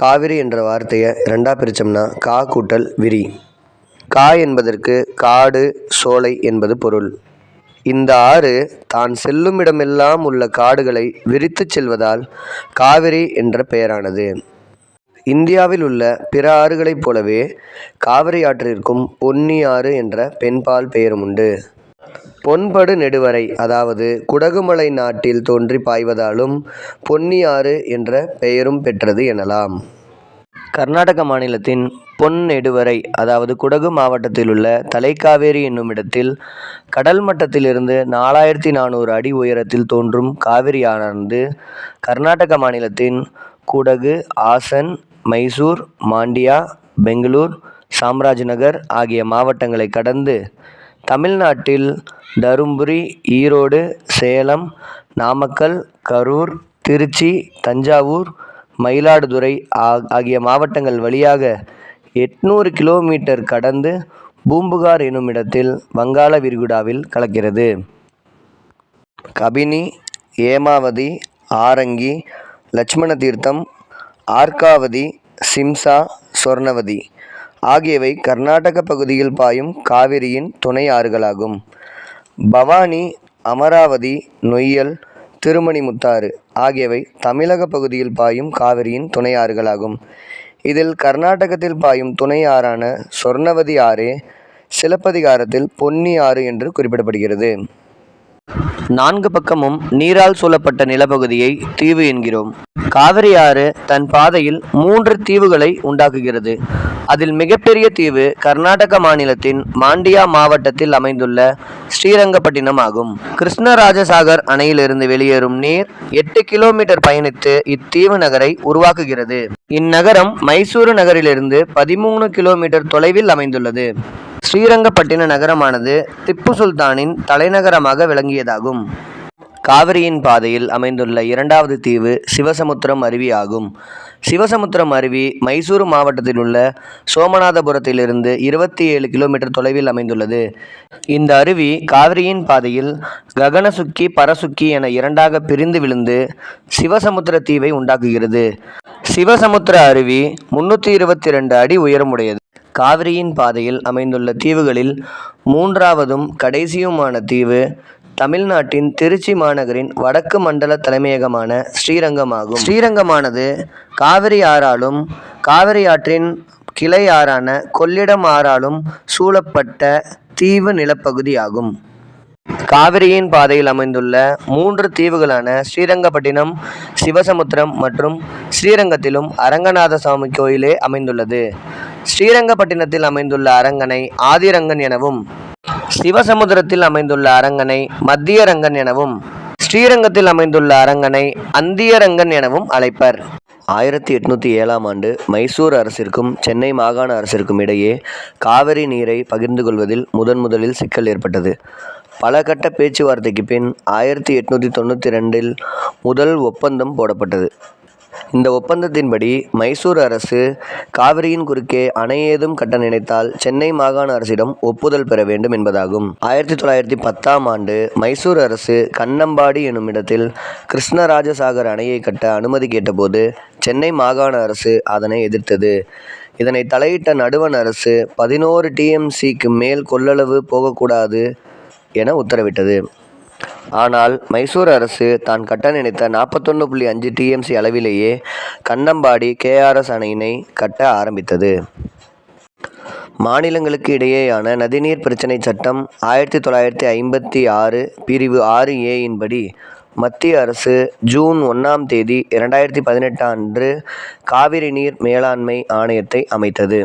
காவிரி என்ற வார்த்தையை ரெண்டாக பிரித்தோம்னா கா கூட்டல் விரி. கா என்பதற்கு காடு சோலை என்பது பொருள். இந்த ஆறு தான் செல்லுமிடமெல்லாம் உள்ள காடுகளை விரித்துச் செல்வதால் காவிரி என்ற பெயரானது. இந்தியாவில் உள்ள பிற ஆறுகளைப் போலவே காவிரி ஆற்றிற்கும் பொன்னி ஆறு என்ற பெண்பால் பெயரும் உண்டு. பொன்படு நெடுவரை அதாவது குடகுமலை நாட்டில் தோன்றி பாய்வதாலும் பொன்னி ஆறு என்ற பெயரும் பெற்றது எனலாம். கர்நாடக மாநிலத்தின் பொன் நெடுவரை அதாவது குடகு மாவட்டத்தில் உள்ள தலைக்காவேரி என்னும் இடத்தில் கடல் மட்டத்திலிருந்து நாலாயிரத்தி நானூறு அடி உயரத்தில் தோன்றும் காவிரி ஆறானது கர்நாடக மாநிலத்தின் குடகு ஆசன் மைசூர் மாண்டியா பெங்களூர் சாம்ராஜ்நகர் ஆகிய மாவட்டங்களை கடந்து தமிழ்நாட்டில் தருமபுரி ஈரோடு சேலம் நாமக்கல் கரூர் திருச்சி தஞ்சாவூர் மயிலாடுதுறை ஆகிய மாவட்டங்கள் வழியாக எட்நூறு கிலோமீட்டர் கடந்து பூம்புகார் என்னுமிடத்தில் வங்காள விரிகுடாவில் கலக்கிறது. கபினி ஏமாவதி ஆரங்கி லட்சுமண தீர்த்தம் ஆர்காவதி சிம்சா சொர்ணவதி. ஆகியவை கர்நாடக பகுதியில் பாயும் காவிரியின் துணை ஆறுகளாகும். பவானி அமராவதி நொய்யல் திருமணிமுத்தாறு ஆகியவை தமிழக பகுதியில் பாயும் காவிரியின் துணை ஆறுகளாகும். இதில் கர்நாடகத்தில் பாயும் துணை ஆறான சொர்ணவதி ஆறே சிலப்பதிகாரத்தில் பொன்னி ஆறு என்று குறிப்பிடப்படுகிறது. நான்கு பக்கமும் நீரால் சூழப்பட்ட நிலப்பகுதியை தீவு என்கிறோம். காவிரி ஆறு தன் பாதையில் மூன்று தீவுகளை உண்டாக்குகிறது. அதில் மிகப்பெரிய தீவு கர்நாடக மாநிலத்தின் மாண்டியா மாவட்டத்தில் அமைந்துள்ள ஸ்ரீரங்கப்பட்டினம் ஆகும். கிருஷ்ணராஜசாகர் அணையிலிருந்து வெளியேறும் நீர் எட்டு கிலோமீட்டர் பயணித்து இத்தீவு நகரை உருவாக்குகிறது. இந்நகரம் மைசூரு நகரிலிருந்து பதிமூணு கிலோமீட்டர் தொலைவில் அமைந்துள்ளது. ஸ்ரீரங்கப்பட்டின நகரமானது திப்பு சுல்தானின் தலைநகரமாக விளங்கியதாகும். காவிரியின் பாதையில் அமைந்துள்ள இரண்டாவது தீவு சிவசமுத்திரம் அருவி ஆகும். சிவசமுத்திரம் அருவி மைசூரு மாவட்டத்தில் உள்ள சோமநாதபுரத்திலிருந்து இருபத்தி ஏழு கிலோமீட்டர் தொலைவில் அமைந்துள்ளது. இந்த அருவி காவிரியின் பாதையில் ககனசுக்கி பரசுக்கி என இரண்டாக பிரிந்து விழுந்து சிவசமுத்திர தீவை உண்டாக்குகிறது. சிவசமுத்திர அருவி முன்னூற்றி இருபத்தி ரெண்டு அடி உயரமுடையது. காவிரியின் பாதையில் அமைந்துள்ள தீவுகளில் மூன்றாவதும் கடைசியுமான தீவு தமிழ்நாட்டின் திருச்சி மாநகரின் வடக்கு மண்டல தலைமையகமான ஸ்ரீரங்கம் ஆகும் ஸ்ரீரங்கமானது காவிரி ஆறாலும் காவிரி ஆற்றின் கிளை ஆறான கொள்ளிடம் ஆறாலும் சூழப்பட்ட தீவு நிலப்பகுதி ஆகும் காவிரியின் பாதையில் அமைந்துள்ள மூன்று தீவுகளான ஸ்ரீரங்கப்பட்டினம் சிவசமுத்திரம் மற்றும் ஸ்ரீரங்கத்திலும் அரங்கநாத சுவாமி கோயிலே அமைந்துள்ளது. ஸ்ரீரங்கப்பட்டினத்தில் அமைந்துள்ள அரங்கனை ஆதிரங்கன் எனவும் சிவசமுத்திரத்தில் அமைந்துள்ள அரங்கனை மத்தியரங்கன் எனவும் ஸ்ரீரங்கத்தில் அமைந்துள்ள அரங்கனை அந்தியரங்கன் எனவும் அழைப்பர். ஆயிரத்தி எட்நூற்றி ஏழாம் ஆண்டு மைசூர் அரசிற்கும் சென்னை மாகாண அரசிற்கும் இடையே காவிரி நீரை பகிர்ந்து கொள்வதில் முதன் முதலில் சிக்கல் ஏற்பட்டது. பல கட்ட பேச்சுவார்த்தைக்கு பின் ஆயிரத்தி எட்நூற்றி தொண்ணூற்றி ரெண்டில் முதல் ஒப்பந்தம் போடப்பட்டது. இந்த ஒப்பந்தத்தின்படி மைசூர் அரசு காவிரியின் குறுக்கே அணை ஏதும் கட்ட நினைத்தால் சென்னை மாகாண அரசிடம் ஒப்புதல் பெற வேண்டும் என்பதாகும். ஆயிரத்தி தொள்ளாயிரத்தி பத்தாம் ஆண்டு மைசூர் அரசு கண்ணம்பாடி எனும் இடத்தில் கிருஷ்ணராஜசாகர் அணையை கட்ட அனுமதி கேட்டபோது சென்னை மாகாண அரசு அதனை எதிர்த்தது. இதனை தலையிட்ட நடுவண் அரசு பதினோரு டிஎம்சிக்கு மேல் கொள்ளளவு போகக்கூடாது என உத்தரவிட்டது. ஆனால் மைசூர் அரசு தான் கட்ட நினைத்த நாற்பத்தொன்று புள்ளி அஞ்சு டிஎம்சி அளவிலேயே கண்ணம்பாடி கேஆர்எஸ் அணையினை கட்ட ஆரம்பித்தது. மாநிலங்களுக்கு இடையேயான நதிநீர் பிரச்சினை சட்டம் ஆயிரத்தி தொள்ளாயிரத்தி ஐம்பத்தி ஆறு பிரிவு ஆறு ஏயின் படி மத்திய அரசு ஜூன் ஒன்றாம் தேதி இரண்டாயிரத்தி பதினெட்டு அன்று காவிரி நீர் மேலாண்மை ஆணையத்தை அமைத்தது.